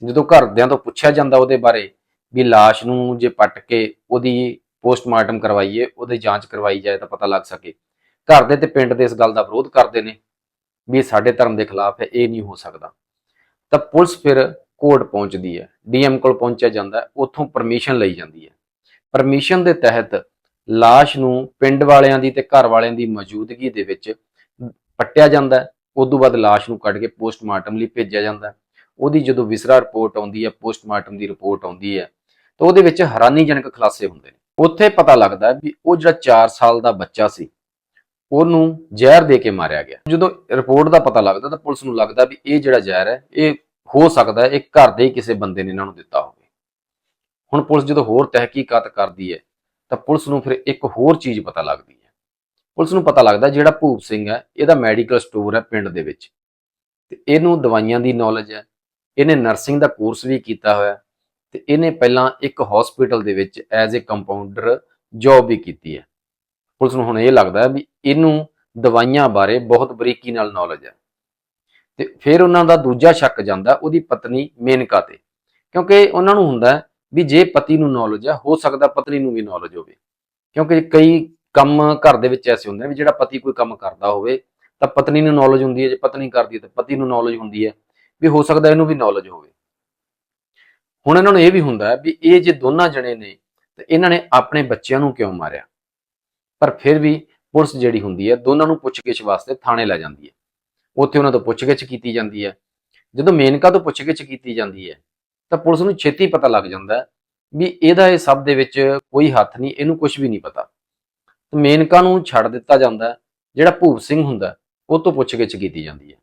ਜਦੋਂ ਘਰਦਿਆਂ ਤੋਂ ਪੁੱਛਿਆ ਜਾਂਦਾ ਉਹਦੇ ਬਾਰੇ ਵੀ ਲਾਸ਼ ਨੂੰ ਜੇ ਪੱਟ ਕੇ ਉਹਦੀ ਪੋਸਟਮਾਰਟਮ ਕਰਵਾਈਏ, ਉਹਦੀ ਜਾਂਚ ਕਰਵਾਈ ਜਾਏ ਤਾਂ ਪਤਾ ਲੱਗ ਸਕੇ। ਘਰ ਦੇ ਤੇ ਪਿੰਡ ਦੇ ਇਸ ਗੱਲ ਦਾ ਵਿਰੋਧ ਕਰਦੇ ਨੇ ਵੀ ਸਾਡੇ ਧਰਮ ਦੇ ਖਿਲਾਫ ਹੈ, ਇਹ ਨਹੀਂ ਹੋ ਸਕਦਾ। ਤਾਂ ਪੁਲਿਸ ਫਿਰ ਕੋਰਟ ਪਹੁੰਚਦੀ ਹੈ, ਡੀਐਮ ਕੋਲ ਪਹੁੰਚਿਆ ਜਾਂਦਾ, ਉੱਥੋਂ ਪਰਮਿਸ਼ਨ ਲਈ ਜਾਂਦੀ ਹੈ। ਪਰਮਿਸ਼ਨ ਦੇ ਤਹਿਤ ਲਾਸ਼ ਨੂੰ ਪਿੰਡ ਵਾਲਿਆਂ ਦੀ ਤੇ ਘਰ ਵਾਲਿਆਂ ਦੀ ਮੌਜੂਦਗੀ ਦੇ ਵਿੱਚ ਪੱਟਿਆ ਜਾਂਦਾ ਹੈ। ਉਸ ਤੋਂ ਬਾਅਦ ਲਾਸ਼ ਨੂੰ ਕੱਢ ਕੇ ਪੋਸਟਮਾਰਟਮ ਲਈ ਭੇਜਿਆ ਜਾਂਦਾ ਹੈ। ਉਹਦੀ ਜਦੋਂ ਵਿਸਰਾ ਰਿਪੋਰਟ ਆਉਂਦੀ ਹੈ, ਪੋਸਟਮਾਰਟਮ ਦੀ ਰਿਪੋਰਟ ਆਉਂਦੀ ਹੈ, ਤਾਂ ਉਹਦੇ ਵਿੱਚ ਹੈਰਾਨੀਜਨਕ ਖੁਲਾਸੇ ਹੁੰਦੇ ਨੇ। ਉੱਥੇ ਪਤਾ ਲੱਗਦਾ ਵੀ ਉਹ ਜਿਹੜਾ 4 ਸਾਲ ਦਾ ਬੱਚਾ ਸੀ, ਉਹਨੂੰ ਜ਼ਹਿਰ ਦੇ ਕੇ ਮਾਰਿਆ ਗਿਆ। ਜਦੋਂ ਰਿਪੋਰਟ ਦਾ ਪਤਾ ਲੱਗਦਾ ਤਾਂ ਪੁਲਿਸ ਨੂੰ ਲੱਗਦਾ ਵੀ ਇਹ ਜਿਹੜਾ ਜ਼ਹਿਰ ਹੈ, ਇਹ ਹੋ ਸਕਦਾ ਹੈ, ਇਹ ਘਰ ਦੇ ਹੀ ਕਿਸੇ ਬੰਦੇ ਨੇ ਇਹਨਾਂ ਨੂੰ ਦਿੱਤਾ ਹੋਵੇ। ਹੁਣ ਪੁਲਿਸ ਜਦੋਂ ਹੋਰ ਤਹਿਕੀਕਾਤ ਕਰਦੀ ਹੈ, ਤਾਂ ਪੁਲਿਸ ਨੂੰ ਫਿਰ ਇੱਕ ਹੋਰ ਚੀਜ਼ ਪਤਾ ਲੱਗਦੀ ਹੈ। ਪੁਲਿਸ ਨੂੰ ਪਤਾ ਲੱਗਦਾ ਜਿਹੜਾ ਭੂਪ ਸਿੰਘ ਹੈ, ਇਹਦਾ ਮੈਡੀਕਲ ਸਟੋਰ ਹੈ ਪਿੰਡ ਦੇ ਵਿੱਚ। ਤੇ ਇਹਨੂੰ ਦਵਾਈਆਂ ਦੀ ਨੌਲੇਜ ਹੈ, ਇਹਨੇ ਨਰਸਿੰਗ ਦਾ ਕੋਰਸ ਵੀ ਕੀਤਾ ਹੋਇਆ ਤੇ ਇਹਨੇ ਪਹਿਲਾਂ ਇੱਕ ਹਸਪੀਟਲ ਦੇ ਵਿੱਚ ਐਜ਼ ਅ ਕੰਪਾਊਂਡਰ ਜੌਬ ਵੀ ਕੀਤੀ ਹੈ। ਪੁਲਿਸ ਨੂੰ ਹੁਣ ਇਹ ਲੱਗਦਾ ਵੀ ਇਹਨੂੰ ਦਵਾਈਆਂ ਬਾਰੇ ਬਹੁਤ ਬਰੀਕੀ ਨਾਲ ਨੌਲੇਜ ਹੈ। ਤੇ ਫਿਰ ਉਹਨਾਂ ਦਾ ਦੂਜਾ ਸ਼ੱਕ ਜਾਂਦਾ ਉਹਦੀ ਪਤਨੀ ਮੇਨਕਾ ਤੇ, ਕਿਉਂਕਿ ਉਹਨਾਂ ਨੂੰ ਹੁੰਦਾ ਵੀ ਜੇ ਪਤੀ ਨੂੰ ਨੌਲੇਜ ਹੈ ਹੋ ਸਕਦਾ ਪਤਨੀ ਨੂੰ ਵੀ ਨੌਲੇਜ ਹੋਵੇ। ਕਿਉਂਕਿ ਕਈ ਕੰਮ ਘਰ ਦੇ ਵਿੱਚ ਐਸੇ ਹੁੰਦੇ ਨੇ ਵੀ ਜਿਹੜਾ ਪਤੀ ਕੋਈ ਕੰਮ ਕਰਦਾ ਹੋਵੇ, ਤਾਂ ਪਤਨੀ ਨੂੰ ਨੌਲੇਜ ਹੁੰਦੀ ਹੈ, ਜੇ ਪਤਨੀ ਕਰਦੀ ਹੈ ਤਾਂ ਪਤੀ ਨੂੰ ਨੌਲੇਜ ਹੁੰਦੀ ਹੈ, ਵੀ ਹੋ ਸਕਦਾ ਇਹਨੂੰ ਵੀ ਨੌਲੇਜ ਹੋਵੇ। ਹੁਣ ਇਹਨਾਂ ਨੂੰ ਇਹ ਵੀ ਹੁੰਦਾ ਵੀ ਇਹ ਜੇ ਦੋਨਾਂ ਜਣੇ ਨੇ, ਤੇ ਇਹਨਾਂ ਨੇ ਆਪਣੇ ਬੱਚਿਆਂ ਨੂੰ ਕਿਉਂ ਮਾਰਿਆ? ਪਰ ਫਿਰ ਵੀ ਪੁਲਿਸ ਜਿਹੜੀ ਹੁੰਦੀ ਹੈ, ਦੋਨਾਂ ਨੂੰ ਪੁੱਛਗਿੱਛ ਵਾਸਤੇ ਥਾਣੇ ਲੈ ਜਾਂਦੀ ਹੈ। ਉੱਥੇ ਉਹਨਾਂ ਤੋਂ ਪੁੱਛਗਿੱਛ ਕੀਤੀ ਜਾਂਦੀ ਹੈ। ਜਦੋਂ ਮੇਨਕਾ ਤੋਂ ਪੁੱਛਗਿੱਛ ਕੀਤੀ ਜਾਂਦੀ ਹੈ ਤਾਂ ਪੁਲਿਸ ਨੂੰ ਛੇਤੀ ਪਤਾ ਲੱਗ ਜਾਂਦਾ ਵੀ ਇਹਦਾ ਇਹ ਸਭ ਦੇ ਵਿੱਚ ਕੋਈ ਹੱਥ ਨਹੀਂ, ਇਹਨੂੰ ਕੁਝ ਵੀ ਨਹੀਂ ਪਤਾ। ਮੇਨਕਾ ਨੂੰ ਛੱਡ ਦਿੱਤਾ ਜਾਂਦਾ ਜਿਹੜਾ ਭੂਪ ਸਿੰਘ ਹੁੰਦਾ ਉਹ ਤੋਂ ਪੁੱਛਗਿੱਛ ਕੀਤੀ ਜਾਂਦੀ ਹੈ।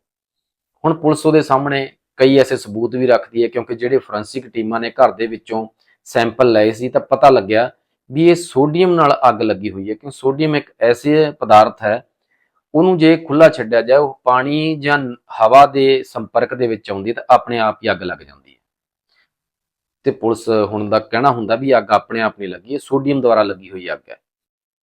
ਹੁਣ ਪੁਲਿਸ ਉਹਦੇ ਸਾਹਮਣੇ ਕਈ ਐਸੇ ਸਬੂਤ ਵੀ ਰੱਖਦੀ ਹੈ, ਕਿਉਂਕਿ ਜਿਹੜੇ ਫੋਰੈਂਸਿਕ ਟੀਮਾਂ ਨੇ ਘਰ ਦੇ ਵਿੱਚੋਂ ਸੈਂਪਲ ਲਏ ਸੀ, ਤਾਂ ਪਤਾ ਲੱਗਿਆ ਵੀ ਇਹ ਸੋਡੀਅਮ ਨਾਲ ਅੱਗ ਲੱਗੀ ਹੋਈ ਹੈ, ਕਿਉਂਕਿ ਸੋਡੀਅਮ ਇੱਕ ਐਸੇ ਪਦਾਰਥ ਹੈ, ਉਹਨੂੰ ਜੇ ਖੁੱਲਾ ਛੱਡਿਆ ਜਾਏ, ਉਹ ਪਾਣੀ ਜਾਂ ਹਵਾ ਦੇ ਸੰਪਰਕ ਦੇ ਵਿੱਚ ਆਉਂਦੀ ਤਾਂ ਆਪਣੇ ਆਪ ਹੀ ਅੱਗ ਲੱਗ ਜਾਂਦੀ ਤੇ ਪੁਲਿਸ ਹੁਣ ਦਾ ਕਹਿਣਾ ਹੁੰਦਾ ਵੀ ਅੱਗ ਆਪਣੇ ਆਪ ਨਹੀਂ ਲੱਗੀ, ਇਹ ਸੋਡੀਅਮ ਦੁਆਰਾ ਲੱਗੀ ਹੋਈ ਅੱਗ ਹੈ।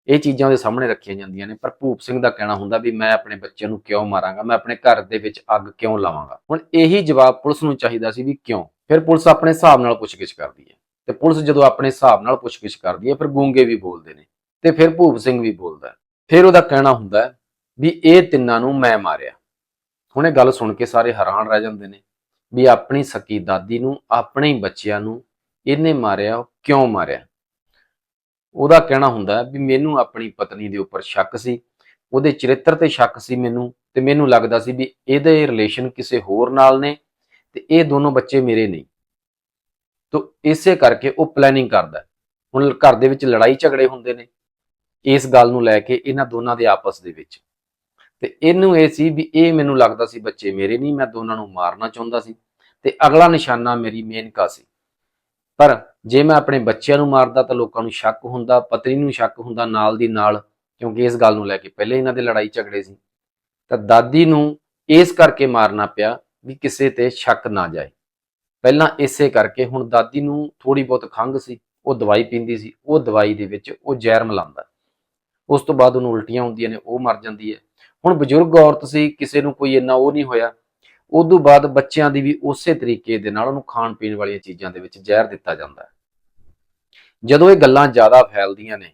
ਇਹ ਚੀਜ਼ਾਂ ਉਹਦੇ ਸਾਹਮਣੇ ਰੱਖੀਆਂ ਜਾਂਦੀਆਂ ਨੇ, ਪਰ ਭੂਪ ਸਿੰਘ ਦਾ ਕਹਿਣਾ ਹੁੰਦਾ ਵੀ ਮੈਂ ਆਪਣੇ ਬੱਚਿਆਂ ਨੂੰ ਕਿਉਂ ਮਾਰਾਂਗਾ, ਮੈਂ ਆਪਣੇ ਘਰ ਦੇ ਵਿੱਚ ਅੱਗ ਕਿਉਂ ਲਾਵਾਂਗਾ? ਹੁਣ ਇਹੀ ਜਵਾਬ ਪੁਲਿਸ ਨੂੰ ਚਾਹੀਦਾ ਸੀ ਵੀ ਕਿਉਂ? ਫਿਰ ਪੁਲਿਸ ਆਪਣੇ ਹਿਸਾਬ ਨਾਲ ਪੁੱਛਗਿੱਛ ਕਰਦੀ ਹੈ। ਤੇ ਪੁਲਿਸ ਜਦੋਂ ਆਪਣੇ ਹਿਸਾਬ ਨਾਲ ਪੁੱਛਗਿੱਛ ਕਰਦੀ ਹੈ, ਫਿਰ ਗੂੰਗੇ ਵੀ ਬੋਲਦੇ ਨੇ ਤੇ ਫਿਰ ਭੂਪ ਸਿੰਘ ਵੀ ਬੋਲਦਾ ਫਿਰ ਉਹਦਾ ਕਹਿਣਾ ਹੁੰਦਾ ਵੀ ਇਹ ਤਿੰਨਾਂ ਨੂੰ ਮੈਂ ਮਾਰਿਆ। ਹੁਣ ਇਹ ਗੱਲ ਸੁਣ ਕੇ ਸਾਰੇ ਹੈਰਾਨ ਰਹਿ ਜਾਂਦੇ ਨੇ। ਵੀ ਆਪਣੀ ਸਕੀ ਦਾਦੀ ਨੂੰ, ਆਪਣੇ ਹੀ ਬੱਚਿਆਂ ਨੂੰ ਇਹਨੇ ਮਾਰਿਆ, ਉਹ ਕਿਉਂ ਮਾਰਿਆ? ਉਹਦਾ ਕਹਿਣਾ ਹੁੰਦਾ ਵੀ ਮੈਨੂੰ ਆਪਣੀ ਪਤਨੀ ਦੇ ਉੱਪਰ ਸ਼ੱਕ ਸੀ, ਉਹਦੇ ਚਰਿੱਤਰ ਤੇ ਸ਼ੱਕ ਸੀ ਮੈਨੂੰ ਤੇ ਮੈਨੂੰ ਲੱਗਦਾ ਸੀ ਵੀ ਇਹਦੇ ਰਿਲੇਸ਼ਨ ਕਿਸੇ ਹੋਰ ਨਾਲ ਨੇ ਤੇ ਇਹ ਦੋਨੋਂ ਬੱਚੇ ਮੇਰੇ ਨਹੀਂ ਤੋ ਇਸੇ ਕਰਕੇ ਉਹ ਪਲੈਨਿੰਗ ਕਰਦਾ ਹੁਣ ਘਰ ਦੇ ਵਿੱਚ ਲੜਾਈ ਝਗੜੇ ਹੁੰਦੇ ਨੇ। ਇਸ ਗੱਲ ਨੂੰ ਲੈ ਕੇ ਇਹਨਾਂ ਦੋਨਾਂ ਦੇ ਆਪਸ ਦੇ ਵਿੱਚ ਤੇ ਇਹਨੂੰ ਇਹ ਸੀ ਵੀ ਇਹ ਮੈਨੂੰ ਲੱਗਦਾ ਸੀ ਬੱਚੇ ਮੇਰੇ ਨਹੀਂ, ਮੈਂ ਦੋਨਾਂ ਨੂੰ ਮਾਰਨਾ ਚਾਹੁੰਦਾ ਸੀ ਤੇ ਅਗਲਾ ਨਿਸ਼ਾਨਾ ਮੇਰੀ ਮੇਨਕਾ ਸੀ। ਪਰ ਜੇ ਮੈਂ ਆਪਣੇ ਬੱਚਿਆਂ ਨੂੰ ਮਾਰਦਾ ਤਾਂ ਲੋਕਾਂ ਨੂੰ ਸ਼ੱਕ ਹੁੰਦਾ, ਪਤਨੀ ਨੂੰ ਸ਼ੱਕ ਹੁੰਦਾ ਨਾਲ ਦੀ ਨਾਲ, ਕਿਉਂਕਿ ਇਸ ਗੱਲ ਨੂੰ ਲੈ ਕੇ ਪਹਿਲੇ ਇਹਨਾਂ ਦੇ ਲੜਾਈ ਝਗੜੇ ਸੀ। ਤਾਂ ਦਾਦੀ ਨੂੰ ਇਸ ਕਰਕੇ ਮਾਰਨਾ ਪਿਆ ਵੀ ਕਿਸੇ ਤੇ ਸ਼ੱਕ ਨਾ ਜਾਏ। ਪਹਿਲਾਂ ਇਸੇ ਕਰਕੇ ਹੁਣ ਦਾਦੀ ਨੂੰ ਥੋੜੀ ਬਹੁਤ ਖੰਘ ਸੀ, ਉਹ ਦਵਾਈ ਪੀਂਦੀ ਸੀ, ਉਹ ਦਵਾਈ ਦੇ ਵਿੱਚ ਉਹ ਜ਼ਹਿਰ ਮਿਲਾਉਂਦਾ। ਉਸ ਤੋਂ ਬਾਅਦ ਉਹਨੂੰ ਉਲਟੀਆਂ ਹੁੰਦੀਆਂ ਨੇ, ਉਹ ਮਰ ਜਾਂਦੀ ਹੈ। ਹੁਣ ਬਜ਼ੁਰਗ ਔਰਤ ਸੀ ਕਿਸੇ ਨੂੰ ਕੋਈ ਇੰਨਾ ਉਹ ਨਹੀਂ ਹੋਇਆ। ਉਦੋਂ ਬਾਅਦ ਬੱਚਿਆਂ ਦੀ ਵੀ ਉਸੇ ਤਰੀਕੇ ਦੇ ਨਾਲ ਉਹਨੂੰ ਖਾਣ ਪੀਣ ਵਾਲੀਆਂ ਚੀਜ਼ਾਂ ਦੇ ਵਿੱਚ ਜ਼ਹਿਰ ਦਿੱਤਾ ਜਾਂਦਾ ਹੈ। ਜਦੋਂ ਇਹ ਗੱਲਾਂ ਜ਼ਿਆਦਾ ਫੈਲਦੀਆਂ ਨੇ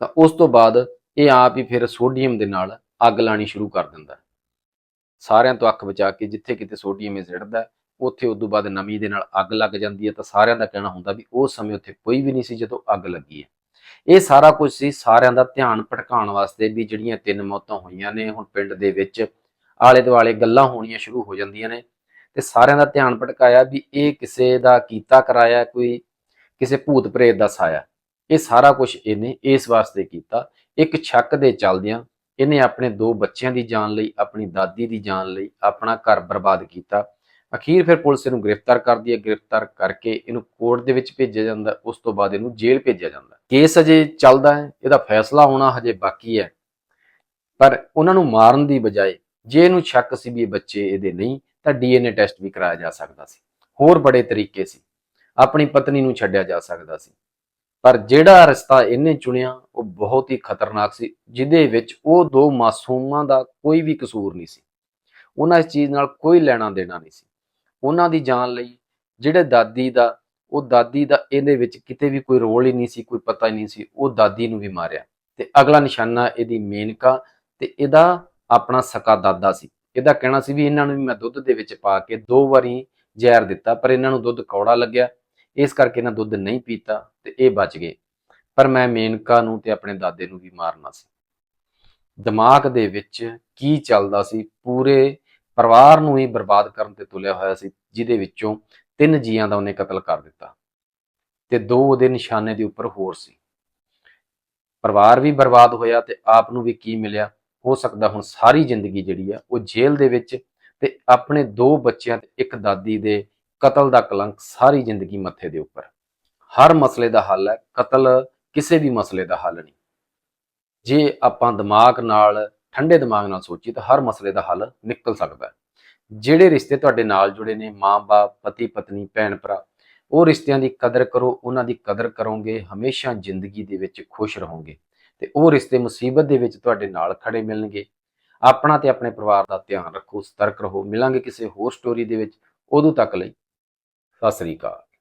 ਤਾਂ ਉਸ ਤੋਂ ਬਾਅਦ ਇਹ ਆਪ ਹੀ ਫਿਰ ਸੋਡੀਅਮ ਦੇ ਨਾਲ ਅੱਗ ਲਾਣੀ ਸ਼ੁਰੂ ਕਰ ਦਿੰਦਾ ਸਾਰਿਆਂ ਤੋਂ ਅੱਖ ਬਚਾ ਕੇ ਜਿੱਥੇ ਕਿਤੇ ਸੋਡੀਅਮ ਇਹ ਸਿੱਟਦਾ ਹੈ, ਉੱਥੇ ਉਦੋਂ ਬਾਅਦ ਨਮੀ ਦੇ ਨਾਲ ਅੱਗ ਲੱਗ ਜਾਂਦੀ ਹੈ ਤਾਂ ਸਾਰਿਆਂ ਦਾ ਕਹਿਣਾ ਹੁੰਦਾ ਵੀ ਉਸ ਸਮੇਂ ਉੱਥੇ ਕੋਈ ਵੀ ਨਹੀਂ ਸੀ ਜਦੋਂ ਅੱਗ ਲੱਗੀ ਹੈ। ਇਹ ਸਾਰਾ ਕੁਝ ਸੀ ਸਾਰਿਆਂ ਦਾ ਧਿਆਨ ਭਟਕਾਉਣ ਵਾਸਤੇ ਵੀ ਜਿਹੜੀਆਂ ਤਿੰਨ ਮੌਤਾਂ ਹੋਈਆਂ ਨੇ, ਹੁਣ ਪਿੰਡ ਦੇ ਵਿੱਚ ਆਲੇ ਦੁਆਲੇ ਗੱਲਾਂ ਹੋਣੀਆਂ ਸ਼ੁਰੂ ਹੋ ਜਾਂਦੀਆਂ ਨੇ ਤੇ ਸਾਰਿਆਂ ਦਾ ਧਿਆਨ ਭਟਕਾਇਆ ਵੀ ਇਹ ਕਿਸੇ ਦਾ ਕੀਤਾ ਕਰਾਇਆ, ਕੋਈ ਕਿਸੇ ਭੂਤ ਪ੍ਰੇਤ ਦਾ ਸਾਇਆ। ਇਹ ਸਾਰਾ ਕੁਝ ਇਹਨੇ ਇਸ ਵਾਸਤੇ ਕੀਤਾ। ਇੱਕ ਛੱਕ ਦੇ ਚੱਲਦਿਆਂ ਇਹਨੇ ਆਪਣੇ ਦੋ ਬੱਚਿਆਂ ਦੀ ਜਾਨ ਲਈ, ਆਪਣੀ ਦਾਦੀ ਦੀ ਜਾਨ ਲਈ ਆਪਣਾ ਘਰ ਬਰਬਾਦ ਕੀਤਾ। ਅਖੀਰ ਫਿਰ ਪੁਲਿਸ ਇਹਨੂੰ ਗ੍ਰਿਫਤਾਰ ਕਰਦੀ ਹੈ। ਗ੍ਰਿਫਤਾਰ ਕਰਕੇ ਇਹਨੂੰ ਕੋਰਟ ਦੇ ਵਿੱਚ ਭੇਜਿਆ ਜਾਂਦਾ। ਉਸ ਤੋਂ ਬਾਅਦ ਇਹਨੂੰ ਜੇਲ੍ਹ ਭੇਜਿਆ ਜਾਂਦਾ। ਕੇਸ ਅਜੇ ਚੱਲਦਾ ਹੈ, ਇਹਦਾ ਫੈਸਲਾ ਹੋਣਾ ਹਜੇ ਬਾਕੀ ਹੈ। ਪਰ ਉਹਨਾਂ ਨੂੰ ਮਾਰਨ ਦੀ ਬਜਾਏ, ਜੇ ਇਹਨੂੰ ਸ਼ੱਕ ਸੀ ਵੀ ਇਹ ਬੱਚੇ ਇਹਦੇ ਨਹੀਂ, ਤਾਂ ਡੀਐਨਏ ਟੈਸਟ ਵੀ ਕਰਾਇਆ ਜਾ ਸਕਦਾ ਸੀ। ਹੋਰ ਬੜੇ ਤਰੀਕੇ ਸੀ। ਆਪਣੀ ਪਤਨੀ ਨੂੰ ਛੱਡਿਆ ਜਾ ਸਕਦਾ ਸੀ। ਪਰ ਜਿਹੜਾ ਰਸਤਾ ਇਹਨੇ ਚੁਣਿਆ, ਉਹ ਬਹੁਤ ਹੀ ਖਤਰਨਾਕ ਸੀ, ਜਿਹਦੇ ਵਿੱਚ ਉਹ ਦੋ ਮਾਸੂਮਾਂ ਦਾ ਕੋਈ ਵੀ ਕਸੂਰ ਨਹੀਂ ਸੀ। ਉਹਨਾਂ ਇਸ ਚੀਜ਼ ਨਾਲ ਕੋਈ ਲੈਣਾ ਦੇਣਾ ਨਹੀਂ ਸੀ। ਉਹਨਾਂ ਦੀ ਜਾਨ ਲਈ, ਜਿਹੜੇ ਦਾਦੀ ਦਾ ਉਹ ਦਾਦੀ ਦਾ ਇਹਦੇ ਵਿੱਚ ਕਿਤੇ ਵੀ ਕੋਈ ਰੋਲ ਹੀ ਨਹੀਂ ਸੀ, ਕੋਈ ਪਤਾ ਹੀ ਨਹੀਂ ਸੀ, ਉਹ ਦਾਦੀ ਨੂੰ ਵੀ ਮਾਰਿਆ। ਤੇ ਅਗਲਾ ਨਿਸ਼ਾਨਾ ਇਹਦੀ ਮੇਨਕਾ ਤੇ ਇਹਦਾ ਆਪਣਾ ਸਕਾ ਦਾਦਾ ਸੀ। ਇਹਦਾ ਕਹਿਣਾ ਸੀ ਵੀ ਇਹਨਾਂ ਨੂੰ ਵੀ ਮੈਂ ਦੁੱਧ ਦੇ ਵਿੱਚ ਪਾ ਕੇ ਦੋ ਵਾਰੀ ਜ਼ਹਿਰ ਦਿੱਤਾ, ਪਰ ਇਹਨਾਂ ਨੂੰ ਦੁੱਧ ਕੌੜਾ ਲੱਗਿਆ। ਇਸ ਕਰਕੇ ਇਹਨਾਂ ਦੁੱਧ ਨਹੀਂ ਪੀਤਾ ਤੇ ਇਹ ਬਚ ਗਏ। ਪਰ ਮੈਂ ਮੇਨਕਾ ਨੂੰ ਤੇ ਆਪਣੇ ਦਾਦੇ ਨੂੰ ਵੀ ਮਾਰਨਾ ਸੀ। ਦਿਮਾਗ ਦੇ ਵਿੱਚ ਕੀ ਚੱਲਦਾ ਸੀ, ਪੂਰੇ ਪਰਿਵਾਰ ਨੂੰ ਹੀ ਬਰਬਾਦ ਕਰਨ ਤੇ ਤੁਲਿਆ ਹੋਇਆ ਸੀ, ਜਿਹਦੇ ਵਿੱਚੋਂ ਤਿੰਨ ਜੀਆਂ ਦਾ ਉਹਨੇ ਕਤਲ ਕਰ ਦਿੱਤਾ ਤੇ ਦੋ ਉਹਦੇ ਨਿਸ਼ਾਨੇ ਦੇ ਉੱਪਰ ਹੋਰ ਸੀ। ਪਰਿਵਾਰ ਵੀ ਬਰਬਾਦ ਹੋਇਆ ਤੇ ਆਪ ਨੂੰ ਵੀ ਕੀ ਮਿਲਿਆ? ਹੋ ਸਕਦਾ ਹੁਣ ਸਾਰੀ ਜ਼ਿੰਦਗੀ ਜਿਹੜੀ ਆ ਉਹ ਜੇਲ੍ਹ ਦੇ ਵਿੱਚ ਤੇ ਆਪਣੇ ਦੋ ਬੱਚਿਆਂ ਤੇ ਇੱਕ ਦਾਦੀ ਦੇ ਕਤਲ ਦਾ ਕਲੰਕ ਸਾਰੀ ਜ਼ਿੰਦਗੀ ਮੱਥੇ ਦੇ ਉੱਪਰ। ਹਰ ਮਸਲੇ ਦਾ ਹੱਲ ਹੈ, ਕਤਲ ਕਿਸੇ ਵੀ ਮਸਲੇ ਦਾ ਹੱਲ ਨਹੀਂ। ਜੇ ਆਪਾਂ ਦਿਮਾਗ ਨਾਲ ਠੰਡੇ ਦਿਮਾਗ ਨਾਲ ਸੋਚੀਏ ਤਾਂ ਹਰ ਮਸਲੇ ਦਾ ਹੱਲ ਨਿਕਲ ਸਕਦਾ ਹੈ। ਜਿਹੜੇ ਰਿਸ਼ਤੇ ਤੁਹਾਡੇ ਨਾਲ ਜੁੜੇ ਨੇ ਮਾਂ-ਬਾਪ ਪਤੀ, ਪਤਨੀ, ਭੈਣ, ਭਰਾ, ਉਹ ਰਿਸ਼ਤਿਆਂ ਦੀ ਕਦਰ ਕਰੋ, ਉਹਨਾਂ ਦੀ ਕਦਰ ਕਰੋਗੇ, ਹਮੇਸ਼ਾ ਜ਼ਿੰਦਗੀ ਦੇ ਵਿੱਚ ਖੁਸ਼ ਰਹੋਗੇ ਤੇ ਉਹ ਰਿਸ਼ਤੇ ਮੁਸੀਬਤ ਦੇ ਵਿੱਚ ਤੁਹਾਡੇ ਨਾਲ ਖੜੇ ਮਿਲਣਗੇ। ਆਪਣਾ ਤੇ ਆਪਣੇ ਪਰਿਵਾਰ ਦਾ ਧਿਆਨ ਰੱਖੋ, ਸਤਰਕ ਰਹੋ, ਮਿਲਾਂਗੇ ਕਿਸੇ ਹੋਰ ਸਟੋਰੀ ਦੇ ਵਿੱਚ। ਉਦੋਂ ਤੱਕ ਲਈ, ਸਤਿ ਸ੍ਰੀ ਅਕਾਲ।